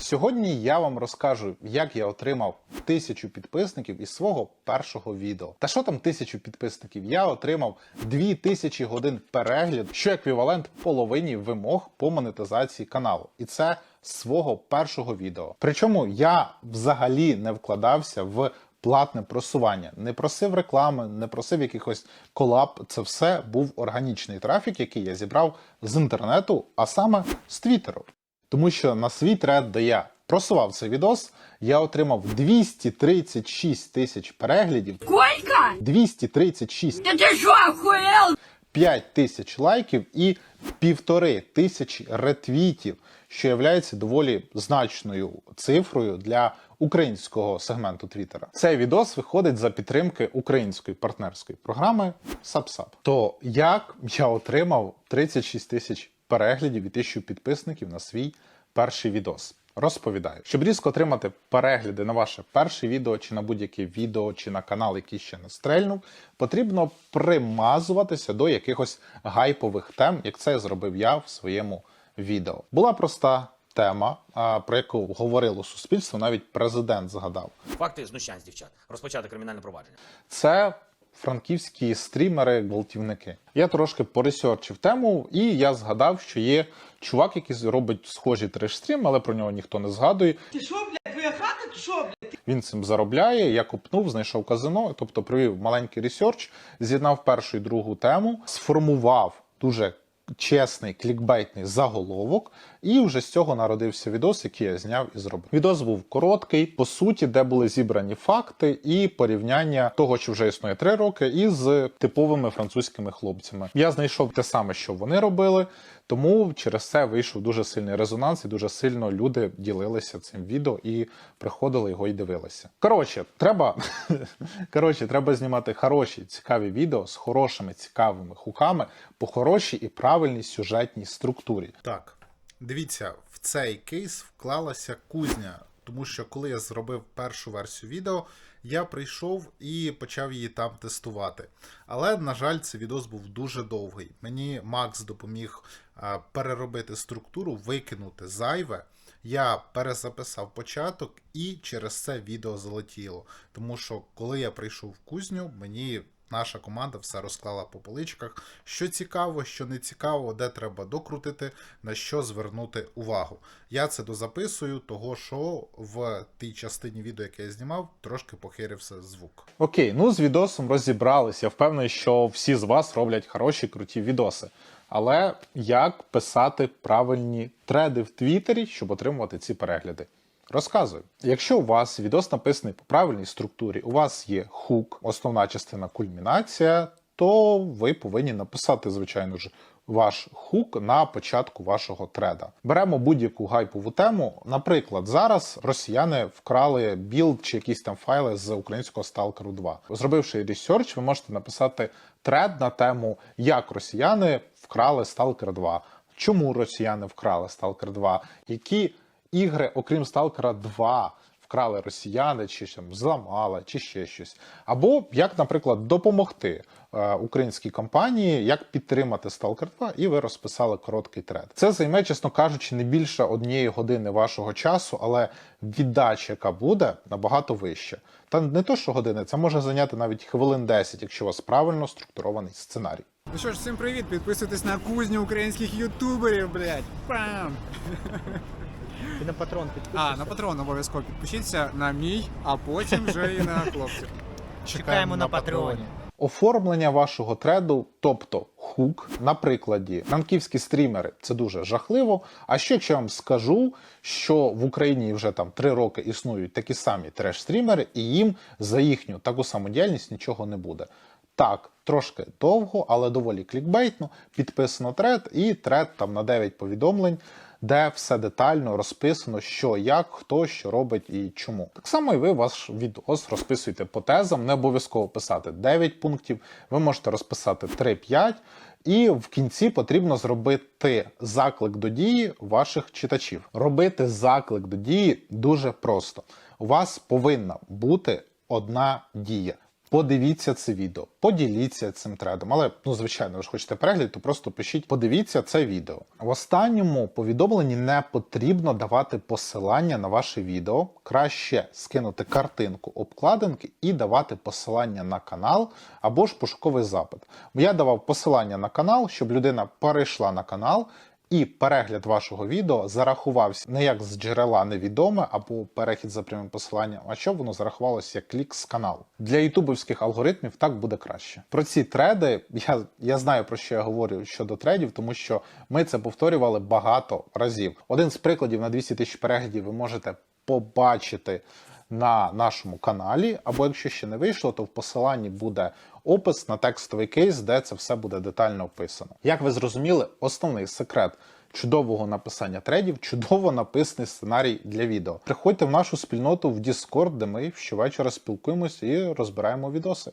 Сьогодні я вам розкажу, як я отримав тисячу підписників із свого першого відео. Та що там тисячу підписників? Я отримав 2000 годин перегляд, що еквівалент половині вимог по монетизації каналу. І це свого першого відео. Причому я взагалі не вкладався в платне просування, не просив реклами, не просив якихось колаб. Це все був органічний трафік, який я зібрав з інтернету, а саме з Твіттеру. Тому що на свій тред, де я просував цей відос, я отримав 236 тисяч переглядів, Сколько? 236 Да ты что, охуел? 5 тисяч лайків і півтори тисячі ретвітів, що є доволі значною цифрою для українського сегменту Твіттера. Цей відос виходить за підтримки української партнерської програми SubSub. То як я отримав 36 тисяч переглядів і 1000 підписників на свій перший відос? Розповідаю, щоб різко отримати перегляди на ваше перше відео, чи на будь-яке відео, чи на канал, який ще не стрельнув, потрібно примазуватися до якихось гайпових тем, як це зробив я в своєму відео. Була проста тема, про яку говорило суспільство, навіть президент згадав. Факти знущань з дівчат. Розпочати кримінальне провадження. Це франківські стрімери гвалтівники. Я трошки поресерчив тему, і я згадав, що є чувак, який робить схожі треш-стрім, але про нього ніхто не згадує. Ти що, блядь, твоя хата, що, блядь? Він цим заробляє. Я купнув, знайшов казино, тобто провів маленький ресерч, з'єднав першу і другу тему, сформував дуже чесний клікбейтний заголовок, і вже з цього народився відос, який я зняв і зробив. Відос був короткий, по суті, де були зібрані факти і порівняння того, що вже існує три роки, із типовими французькими хлопцями. Я знайшов те саме, що вони робили. Тому через це вийшов дуже сильний резонанс, і дуже сильно люди ділилися цим відео і приходили його і дивилися. Коротше, треба коротше, треба знімати хороші цікаві відео з хорошими цікавими хуками по хорошій і правильній сюжетній структурі. Так, дивіться, в цей кейс вклалася кузня, тому що коли я зробив першу версію відео, я прийшов і почав її там тестувати. Але, на жаль, цей відос був дуже довгий. Мені Макс допоміг переробити структуру, викинути зайве. Я перезаписав початок і через це відео залетіло. Тому що коли я прийшов в кузню, мені наша команда все розклала по поличках, що цікаво, що не цікаво, де треба докрутити, на що звернути увагу. Я це дозаписую, того що в тій частині відео, яке я знімав, трошки похирився звук. Окей, ну з відосом розібралися. Я впевнений, що всі з вас роблять хороші круті відоси. Але як писати правильні треди в Твіттері, щоб отримувати ці перегляди? Розказую. Якщо у вас відос написаний по правильній структурі, у вас є хук, основна частина кульмінація, то ви повинні написати, звичайно ж, ваш хук на початку вашого треда. Беремо будь-яку гайпову тему. Наприклад, зараз росіяни вкрали білд чи якісь там файли з українського Stalker 2. Зробивши ресерч, ви можете написати тред на тему, як росіяни вкрали Stalker 2. Чому росіяни вкрали Stalker 2? Які ігри, окрім Stalker 2, вкрали росіяни, чи там зламали, чи ще щось. Або як, наприклад, допомогти е, українській компанії, як підтримати Stalker 2, і ви розписали короткий тред. Це займе, чесно кажучи, не більше однієї години вашого часу, але віддача, яка буде, набагато вища. Та не то, що години, це може зайняти навіть хвилин 10, якщо у вас правильно структурований сценарій. Ну що ж, всім привіт! Підписуйтесь на кузню українських ютуберів, блядь. Пам! Ти на патрон підписуйся. А, на патрон обов'язково підпишіться на мій, а потім вже і на хлопців. Чекаємо на патреоні. Оформлення вашого треду, тобто хук, на прикладі франківські стрімери, це дуже жахливо. А що якщо я вам скажу, що в Україні вже там три роки існують такі самі треш-стрімери, і їм за їхню таку саму діяльність нічого не буде. Так, трошки довго, але доволі клікбейтно. Підписано тред, і тред там на 9 повідомлень, де все детально розписано, що, як, хто, що робить і чому. Так само і ви ваш відос розписуєте по тезам, не обов'язково писати 9 пунктів, ви можете розписати 3-5. І в кінці потрібно зробити заклик до дії ваших читачів. Робити заклик до дії дуже просто. У вас повинна бути одна дія. Подивіться це відео, поділіться цим тредом. Але, ну, звичайно, ви ж хочете перегляд, то просто пишіть, подивіться це відео. В останньому повідомленні не потрібно давати посилання на ваше відео. Краще скинути картинку обкладинки і давати посилання на канал або ж пошуковий запит. Я давав посилання на канал, щоб людина перейшла на канал. І перегляд вашого відео зарахувався не як з джерела невідоме або перехід за прямим посиланням, а щоб воно зарахувалося як клік з каналу. Для ютубовських алгоритмів так буде краще. Про ці треди я, я знаю про що я говорю щодо тредів, тому що ми це повторювали багато разів. Один з прикладів на 200 тисяч переглядів ви можете побачити на нашому каналі, або якщо ще не вийшло, то в посиланні буде опис на текстовий кейс, де це все буде детально описано. Як ви зрозуміли, основний секрет чудового написання тредів, чудово написаний сценарій для відео. Приходьте в нашу спільноту в Discord, де ми щовечора спілкуємося і розбираємо відоси.